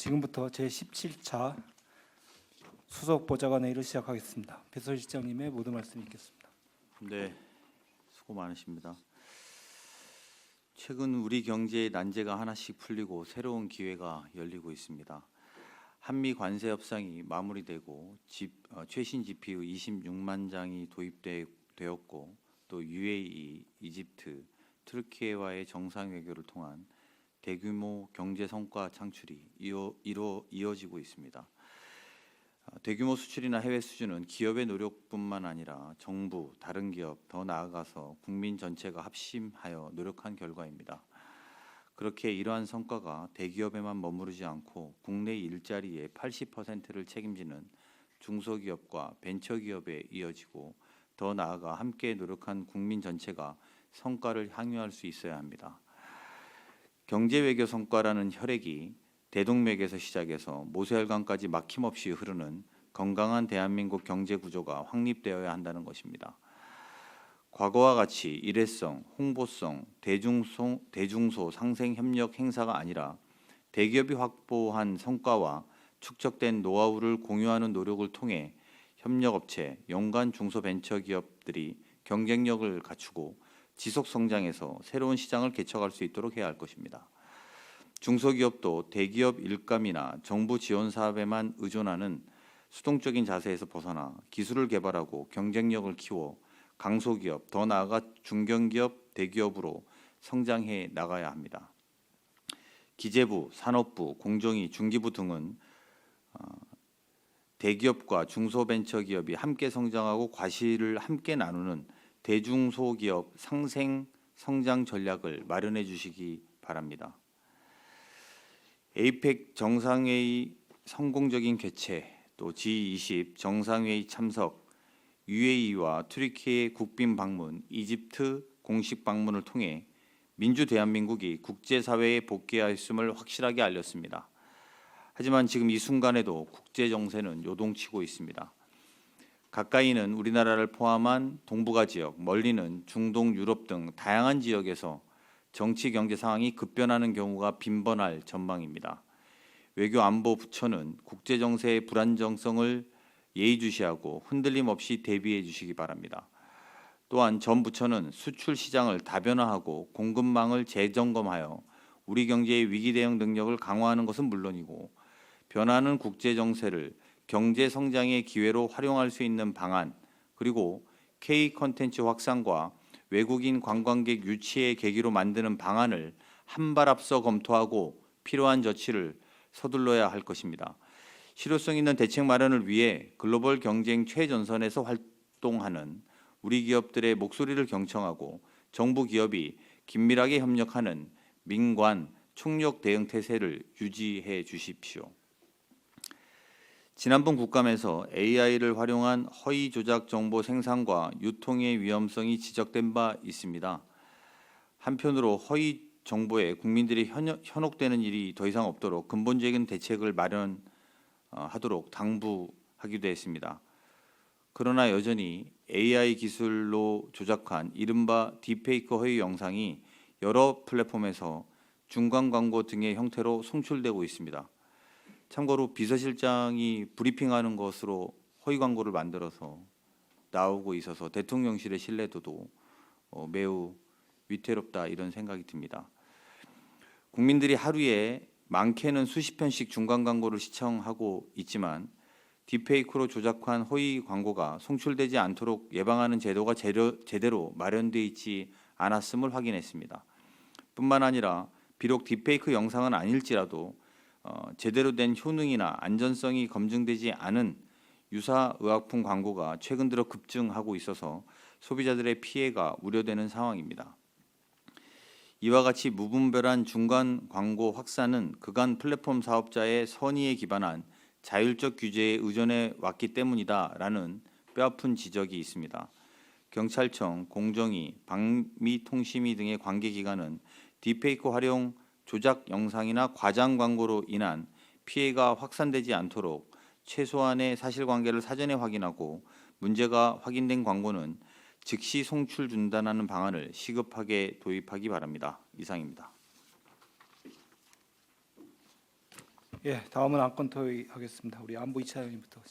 지금부터 제 17차 수석 보좌관 회의를 시작하겠습니다. 비서실장님의 모든 말씀 있겠습니다. 네, 수고 많으십니다. 최근 우리 경제의 난제가 하나씩 풀리고 새로운 기회가 열리고 있습니다. 한미 관세 협상이 마무리되고 집, 어, 최신 GPU 26만 장이 도입되었고 또 UAE, 이집트, 트르키예와의 정상 외교를 통한 대규모 경제 성과 창출이 이어, 이루, 이어지고 있습니다. 아, 대규모 수출이나 해외 수주는 기업의 노력뿐만 아니라 정부, 다른 기업, 더 나아가서 국민 전체가 합심하여 노력한 결과입니다. 그렇게 이러한 성과가 대기업에만 머무르지 않고 국내 일자리의 80%를 책임지는 중소기업과 벤처기업에 이어지고 더 나아가 함께 노력한 국민 전체가 성과를 향유할 수 있어야 합니다. 경제 외교 성과라는 혈액이 대동맥에서 시작해서 모세혈관까지 막힘없이 흐르는 건강한 대한민국 경제 구조가 확립되어야 한다는 것입니다. 과거와 같이 일회성, 홍보성, 대중소, 대중소 상생 협력 행사가 아니라 대기업이 확보한 성과와 축적된 노하우를 공유하는 노력을 통해 협력업체, 연간 중소벤처기업들이 경쟁력을 갖추고 지속 성장해서 새로운 시장을 개척할 수 있도록 해야 할 것입니다. 중소기업도 대기업 일감이나 정부 지원 사업에만 의존하는 수동적인 자세에서 벗어나 기술을 개발하고 경쟁력을 키워 강소기업, 더 나아가 중견기업, 대기업으로 성장해 나가야 합니다. 기재부, 산업부, 공정위, 중기부 등은 어, 대기업과 중소벤처기업이 함께 성장하고 과실을 함께 나누는 대중소기업 상생 성장 전략을 마련해 주시기 바랍니다. 에이펙 정상회의 성공적인 개최, 또 G20 정상회의 참석, UAE와 트리키의 국빈 방문, 이집트 공식 방문을 통해 민주 대한민국이 국제사회에 복귀하였음을 확실하게 알렸습니다. 하지만 지금 이 순간에도 국제 정세는 요동치고 있습니다. 가까이는 우리나라를 포함한 동북아 지역, 멀리는 중동, 유럽 등 다양한 지역에서 정치 경제 상황이 급변하는 경우가 빈번할 전망입니다. 외교 안보 부처는 국제 정세의 불안정성을 예의주시하고 흔들림 없이 대비해 주시기 바랍니다. 또한 전 부처는 수출 시장을 다변화하고 공급망을 재점검하여 우리 경제의 위기 대응 능력을 강화하는 것은 물론이고 변하는 국제 정세를 경제 성장의 기회로 활용할 수 있는 방안 그리고 K 컨텐츠 확산과 외국인 관광객 유치의 계기로 만드는 방안을 한 발 앞서 검토하고 필요한 조치를 서둘러야 할 것입니다. 실효성 있는 대책 마련을 위해 글로벌 경쟁 최전선에서 활동하는 우리 기업들의 목소리를 경청하고 정부 기업이 긴밀하게 협력하는 민관 총력 대응 태세를 유지해 주십시오. 지난번 국감에서 AI를 활용한 허위 조작 정보 생산과 유통의 위험성이 지적된 바 있습니다. 한편으로 허위 정보에 국민들이 현혹되는 일이 더 이상 없도록 근본적인 대책을 마련하도록 당부하기도 했습니다. 그러나 여전히 AI 기술로 조작한 이른바 딥페이크 허위 영상이 여러 플랫폼에서 중간 광고 등의 형태로 송출되고 있습니다. 참고로 비서실장이 브리핑하는 것으로 허위 광고를 만들어서 나오고 있어서 대통령실의 신뢰도도 어, 매우 위태롭다 이런 생각이 듭니다. 국민들이 하루에 많게는 수십 편씩 중간 광고를 시청하고 있지만 딥페이크로 조작한 허위 광고가 송출되지 않도록 예방하는 제도가 제대로, 제대로 마련돼 있지 않았음을 확인했습니다. 뿐만 아니라 비록 딥페이크 영상은 아닐지라도 어, 제대로 된 효능이나 안전성이 검증되지 않은 유사 의약품 광고가 최근 들어 급증하고 있어서 소비자들의 피해가 우려되는 상황입니다. 이와 같이 무분별한 중간 광고 확산은 그간 플랫폼 사업자의 선의에 기반한 자율적 규제에 의존해 왔기 때문이다라는 뼈아픈 지적이 있습니다. 경찰청, 공정위, 방미통신위 등의 관계기관은 딥페이크 활용 조작 영상이나 과장 광고로 인한 피해가 확산되지 않도록 최소한의 사실관계를 사전에 확인하고 문제가 확인된 광고는 즉시 송출 중단하는 방안을 시급하게 도입하기 바랍니다. 이상입니다. 예, 다음은 안건 토의 하겠습니다. 우리 안보 이차장님부터